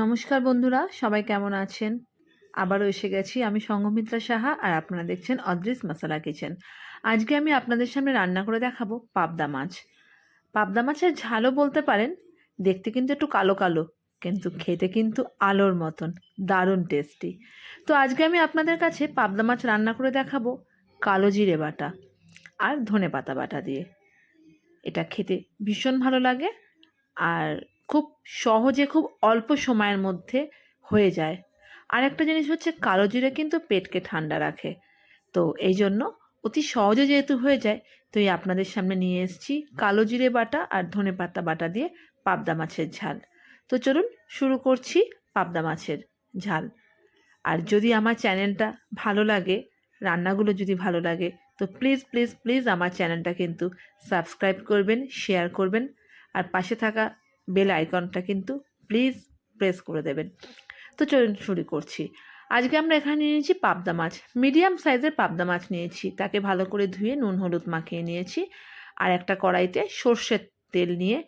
নমস্কার বন্ধুরা, সবাই কেমন আছেন? আবারও এসে গেছি আমি সঙ্গমিত্রা সাহা আর আপনারা দেখছেন অদ্রিস মশলা কিচেন। আজকে আমি আপনাদের সামনে রান্না করে দেখাবো পাবদা মাছ। পাবদা মাছের ঝালও বলতে পারেন, দেখতে কিন্তু একটু কালো কালো, কিন্তু খেতে কিন্তু আলোর মতন, দারুণ টেস্টি তো আজকে আমি আপনাদের কাছে পাবদা মাছ রান্না করে দেখাবো কালো জিরে বাটা আর ধনে পাতা বাটা দিয়ে। এটা খেতে ভীষণ ভালো লাগে আর খুব সহজে, খুব অল্প সময়ের মধ্যে হয়ে যায়। আর একটা জিনিস হচ্ছে কালো জিরে কিন্তু পেটকে ঠান্ডা রাখে। তো এই জন্য অতি সহজে যেহেতু হয়ে যায়, তো এই আপনাদের সামনে নিয়ে এসেছি কালো জিরে বাটা আর ধনে পাতা বাটা দিয়ে পাবদা মাছের ঝাল। তো চলুন শুরু করছি পাবদা মাছের ঝাল। আর যদি আমার চ্যানেলটা ভালো লাগে, রান্নাগুলো যদি ভালো লাগে, তো প্লিজ প্লিজ প্লিজ আমার চ্যানেলটা কিন্তু সাবস্ক্রাইব করবেন, শেয়ার করবেন। আর পাশে থাকা বেল আইকনটা কিন্তু প্লিজ প্রেস করে দেবেন। তো চলুন শুরু করছি। আজকে আমরা এখানে নিয়েছি পাবদা মাছ। মিডিয়াম সাইজের পাবদা মাছ নিয়েছি। তাকে ভালো করে ধুয়ে নুন, হলুদ মাখিয়ে নিয়েছি। আর একটা কড়াইতে সর্ষের তেল নিয়ে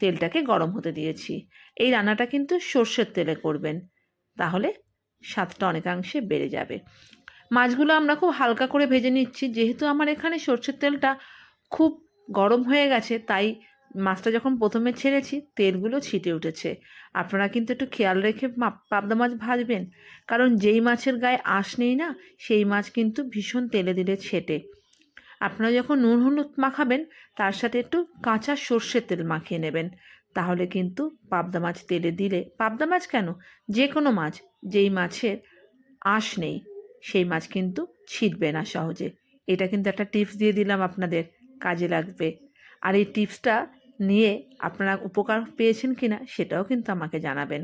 তেলটাকে গরম হতে দিয়েছি। এই রান্নাটা কিন্তু সর্ষের তেলে করবেন। তাহলে স্বাদটা অনেকাংশে বেড়ে যাবে। মাছগুলো আমরা খুব হালকা করে ভেজে নিচ্ছি। যেহেতু আমার এখানে সর্ষের তেলটা খুব গরম হয়ে গেছে, তাই মাছটা যখন প্রথমে ছেড়েছি, তেলগুলো ছিটে উঠেছে। আপনারা কিন্তু একটু খেয়াল রেখে পাবদা মাছ ভাজবেন। কারণ যেই মাছের গায়ে আঁশ নেই না, সেই মাছ কিন্তু ভীষণ তেলে দিলে ছেটে। আপনারা যখন নুন হলুদ মাখাবেন, তার সাথে একটু কাঁচা সর্ষের তেল মাখিয়ে নেবেন। তাহলে কিন্তু পাবদা মাছ তেলে দিলে, পাবদা মাছ কেন? যে কোনো মাছ, যেই মাছের আঁশ নেই, সেই মাছ কিন্তু ছিটবে না সহজে। এটা কিন্তু একটা টিপস দিয়ে দিলাম আপনাদের, কাজে লাগবে। আর এই টিপসটা নিয়ে আপনারা উপকার পেয়েছেন কি না সেটাও কিন্তু আমাকে জানাবেন।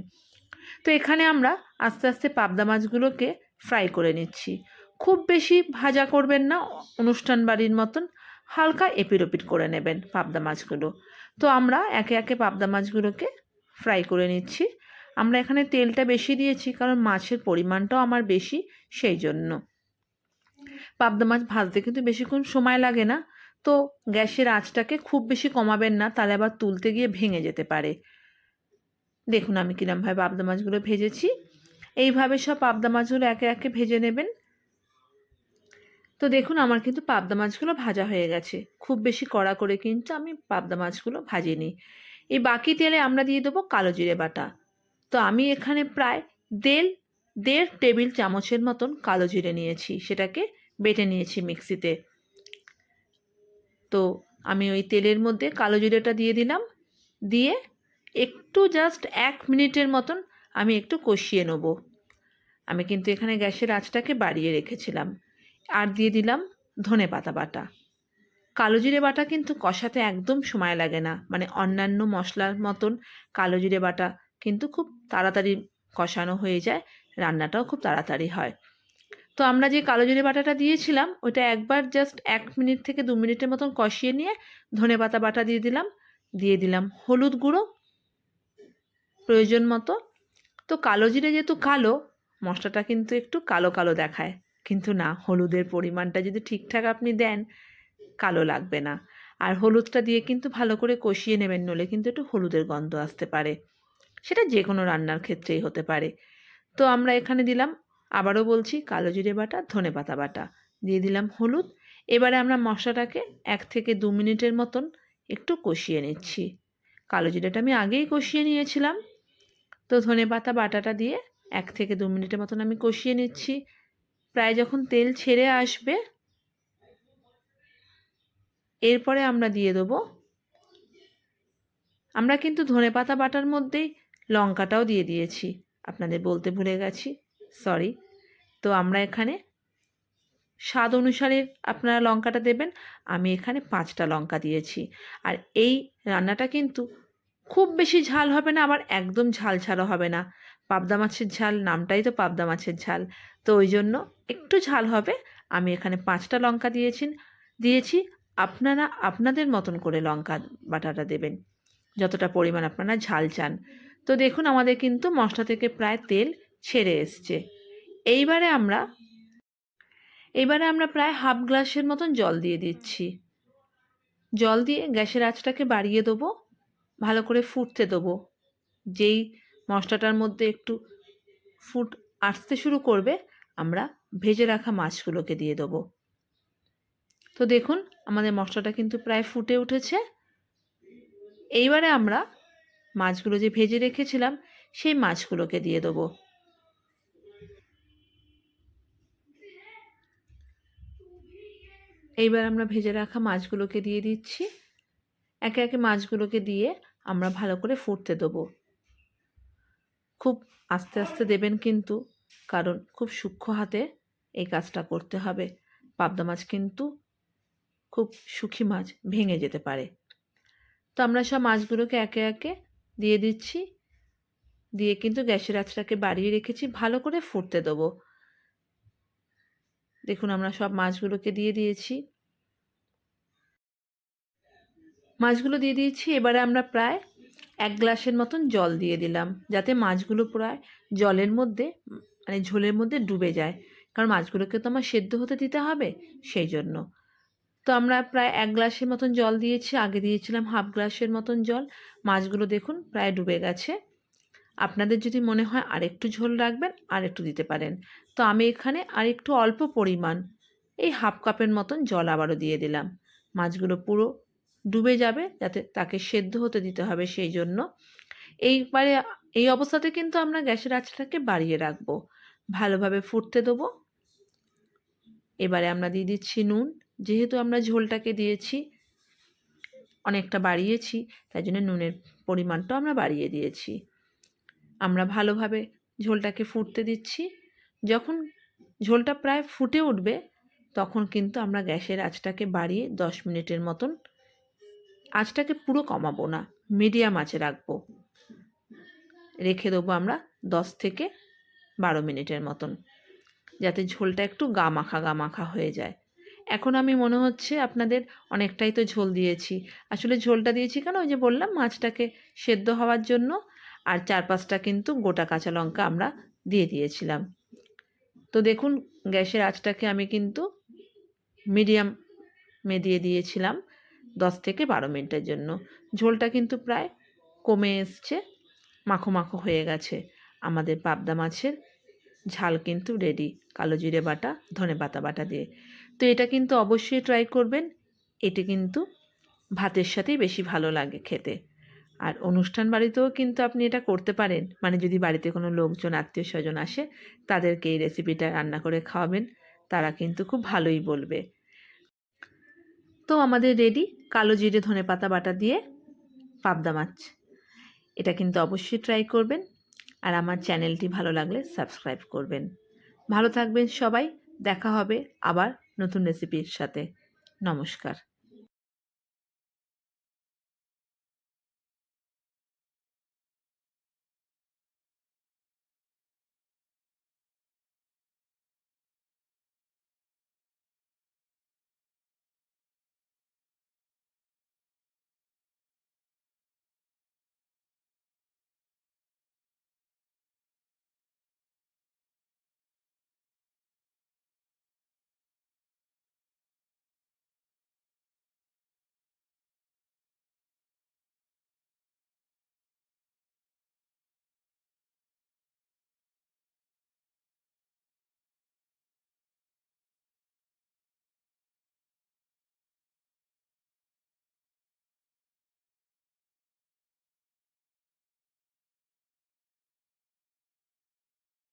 তো এখানে আমরা আস্তে আস্তে পাবদা মাছগুলোকে ফ্রাই করে নিচ্ছি। খুব বেশি ভাজা করবেন না, অনুষ্ঠান বাড়ির মতন হালকা এপিরোপিট করে নেবেন পাবদা মাছগুলো। তো আমরা একে একে পাবদা মাছগুলোকে ফ্রাই করে নিচ্ছি। আমরা এখানে তেলটা বেশি দিয়েছি কারণ মাছের পরিমাণটাও আমার বেশি, সেই জন্য। পাবদা মাছ ভাজতে কিন্তু বেশিক্ষণ সময় লাগে না। তো গ্যাসের আঁচটাকে খুব বেশি কমাবেন না, তাহলে আবার তুলতে গিয়ে ভেঙে যেতে পারে। দেখুন আমি কিরমভাবে পাবদা মাছগুলো ভেজেছি। এইভাবে সব পাবদা মাছগুলো একে একে ভেজে নেবেন। তো দেখুন আমার কিন্তু পাবদা মাছগুলো ভাজা হয়ে গেছে। খুব বেশি কড়া করে কিন্তু আমি পাবদা মাছগুলো ভাজিনি। এই বাকি তেলে আমরা দিয়ে দেবো কালো জিরে বাটা। তো আমি এখানে প্রায় দেড় দেড় টেবিল চামচের মতন কালো জিরে নিয়েছি। সেটাকে বেটে নিয়েছি মিক্সিতে। তো আমি ওই তেলের মধ্যে কালো জিরেটা দিয়ে দিলাম। দিয়ে একটু জাস্ট এক মিনিটের মতন আমি একটু কষিয়ে নেব। আমি কিন্তু এখানে গ্যাসের আঁচটাকে বাড়িয়ে রেখেছিলাম। আর দিয়ে দিলাম ধনে পাতা বাটা। কালো জিরে বাটা কিন্তু কষাতে একদম সময় লাগে না। মানে অন্যান্য মশলার মতন কালো জিরে বাটা কিন্তু খুব তাড়াতাড়ি কষানো হয়ে যায়, রান্নাটাও খুব তাড়াতাড়ি হয়। তো আমরা যে কালো জিরে বাটাটা দিয়েছিলাম ওটা একবার জাস্ট এক মিনিট থেকে দু মিনিটের মতন কষিয়ে নিয়ে ধনে পাতা বাটা দিয়ে দিলাম দিয়ে দিলাম হলুদ গুঁড়ো প্রয়োজন মতো। তো কালো জিরে যেহেতু কালো, মশলাটা কিন্তু একটু কালো কালো দেখায়, কিন্তু না, হলুদের পরিমাণটা যদি ঠিকঠাক আপনি দেন, কালো লাগবে না। আর হলুদটা দিয়ে কিন্তু ভালো করে কষিয়ে নেবেন নলে কিন্তু একটু হলুদের গন্ধ আসতে পারে। সেটা যে কোনো রান্নার ক্ষেত্রেই হতে পারে। তো আমরা এখানে দিলাম আবারও বলছি কালো জিরে বাটা, ধনে পাতা বাটা। দিয়ে দিলাম হলুদ। এবারে আমরা মশলাটাকে এক থেকে দু মিনিটের মতন একটু কষিয়ে নিচ্ছি। কালো জিরেটা আমি আগেই কষিয়ে নিয়েছিলাম। তো ধনে পাতা বাটাটা দিয়ে এক থেকে দু মিনিটের মতন আমি কষিয়ে নিচ্ছি। প্রায় যখন তেল ছেড়ে আসবে, এরপরে আমরা দিয়ে দেবো। আমরা কিন্তু ধনে পাতা বাটার মধ্যেই লঙ্কাটাও দিয়ে দিয়েছি। আপনাদের বলতে ভুলে গেছি। সরি। তো আমরা এখানে স্বাদ অনুসারে আপনারা লঙ্কাটা দেবেন। আমি এখানে পাঁচটা লঙ্কা দিয়েছি। আর এই রান্নাটা কিন্তু খুব বেশি ঝাল হবে না, আবার একদম ঝাল ছাড়া হবে না। পাবদা মাছের ঝাল, নামটাই তো পাবদা মাছের ঝাল। তো ওই জন্য একটু ঝাল হবে। আমি এখানে পাঁচটা লঙ্কা দিয়েছি দিয়েছি। আপনারা আপনাদের মতন করে লঙ্কা বাটাটা দেবেন। যতটা পরিমাণ আপনারা ঝাল চান। তো দেখুন আমাদের কিন্তু মশলা থেকে প্রায় তেল ছেড়ে এসছে। এইবারে আমরা এবারে আমরা প্রায় হাফ গ্লাসের মতন জল দিয়ে দিচ্ছি। জল দিয়ে গ্যাসের আঁচটাকে বাড়িয়ে দেবো, ভালো করে ফুটতে দেবো। যেই মশলাটার মধ্যে একটু ফুট আসতে শুরু করবে, আমরা ভেজে রাখা মাছগুলোকে দিয়ে দেবো। তো দেখুন, আমাদের মশলাটা কিন্তু প্রায় ফুটে উঠেছে। এইবারে আমরা মাছগুলো যে ভেজে রেখেছিলাম, সেই মাছগুলোকে দিয়ে দেবো। এইবার আমরা ভেজে রাখা মাছগুলোকে দিয়ে দিচ্ছি। একে একে মাছগুলোকে দিয়ে আমরা ভালো করে ফুটতে দেবো। খুব আস্তে আস্তে দেবেন কিন্তু, কারণ খুব সূক্ষ্ম হাতে এই কাজটা করতে হবে। পাবদা মাছ কিন্তু খুব সুখী মাছ, ভেঙে যেতে পারে। তো আমরা সব মাছগুলোকে একে একে দিয়ে দিচ্ছি। দিয়ে কিন্তু গ্যাসের আঁচটাকে বাড়িয়ে রেখেছি, ভালো করে ফুটতে দেবো। দেখুন, আমরা সব মাছগুলোকে দিয়ে দিয়েছি। মাছগুলো দিয়ে দিয়েছি, এবারে আমরা প্রায় এক গ্লাসের মতন জল দিয়ে দিলাম, যাতে মাছগুলো প্রায় জলের মধ্যে মানে ঝোলের মধ্যে ডুবে যায়। কারণ মাছগুলোকে তো আমার সেদ্ধ হতে দিতে হবে, সেই জন্য। তো আমরা প্রায় এক গ্লাসের মতন জল দিয়েছি, আগে দিয়েছিলাম হাফ গ্লাসের মতন জল। মাছগুলো দেখুন, প্রায় ডুবে গেছে। আপনাদের যদি মনে হয় আরেকটু ঝোল রাখবেন আর একটু দিতে পারেন। তো আমি এখানে আর একটু অল্প পরিমাণ এই হাফ কাপের মতন জল আবারও দিয়ে দিলাম। মাছগুলো পুরো ডুবে যাবে, যাতে তাকে সেদ্ধ হতে দিতে হবে সেই জন্য। এইবারে এই অবস্থাতে কিন্তু আমরা গ্যাসের আঁচটাকে বাড়িয়ে রাখব। ভালোভাবে ফুটতে দেবো। এবারে আমরা দিয়ে দিচ্ছি নুন। যেহেতু আমরা ঝোলটাকে দিয়েছি, অনেকটা বাড়িয়েছি, তাই জন্য নুনের পরিমাণটাও আমরা বাড়িয়ে দিয়েছি। আমরা ভালোভাবে ঝোলটাকে ফুটতে দিচ্ছি। যখন ঝোলটা প্রায় ফুটে উঠবে, তখন কিন্তু আমরা গ্যাসের আঁচটাকে বাড়িয়ে দশ মিনিটের মতন আঁচটাকে পুরো কমাবো না, মিডিয়াম আঁচে রাখব। রেখে দেবো আমরা দশ থেকে বারো মিনিটের মতন, যাতে ঝোলটা একটু গা মাখা গা মাখা হয়ে যায়। এখন আমি মনে হচ্ছে আপনাদের অনেকটাই তো ঝোল দিয়েছি। আসলে ঝোলটা দিয়েছি কেন? ওই যে বললাম মাছটাকে সেদ্ধ হওয়ার জন্য আর চার পাঁচটা কিন্তু গোটা কাঁচা লঙ্কা আমরা দিয়ে দিয়েছিলাম। তো দেখুন, গ্যাসের আঁচটাকে আমি কিন্তু মিডিয়ামে দিয়ে দিয়েছিলাম দশ থেকে বারো মিনিটের জন্য। ঝোলটা কিন্তু প্রায় কমে এসছে, মাখো মাখো হয়ে গেছে। আমাদের পাবদা মাছের ঝাল কিন্তু রেডি কালো জিরে বাটা, ধনে পাতা বাটা দিয়ে। তো এটা কিন্তু অবশ্যই ট্রাই করবেন, এটি কিন্তু ভাতের সাথেই বেশি ভালো লাগে খেতে। আর অনুষ্ঠান বাড়িতেও কিন্তু আপনি এটা করতে পারেন। মানে যদি বাড়িতে কোনো লোকজন আত্মীয় স্বজন আসে, তাদেরকে এই রেসিপিটা রান্না করে খাওয়াবেন। তারা কিন্তু খুব ভালোই বলবে। তো আমাদের রেডি কালো জিরে, ধনে পাতা বাটা দিয়ে পাবদা মাছ। এটা কিন্তু অবশ্যই ট্রাই করবেন। আর আমার চ্যানেলটি ভালো লাগলে সাবস্ক্রাইব করবেন। ভালো থাকবেন সবাই। দেখা হবে আবার নতুন রেসিপির সাথে। নমস্কার।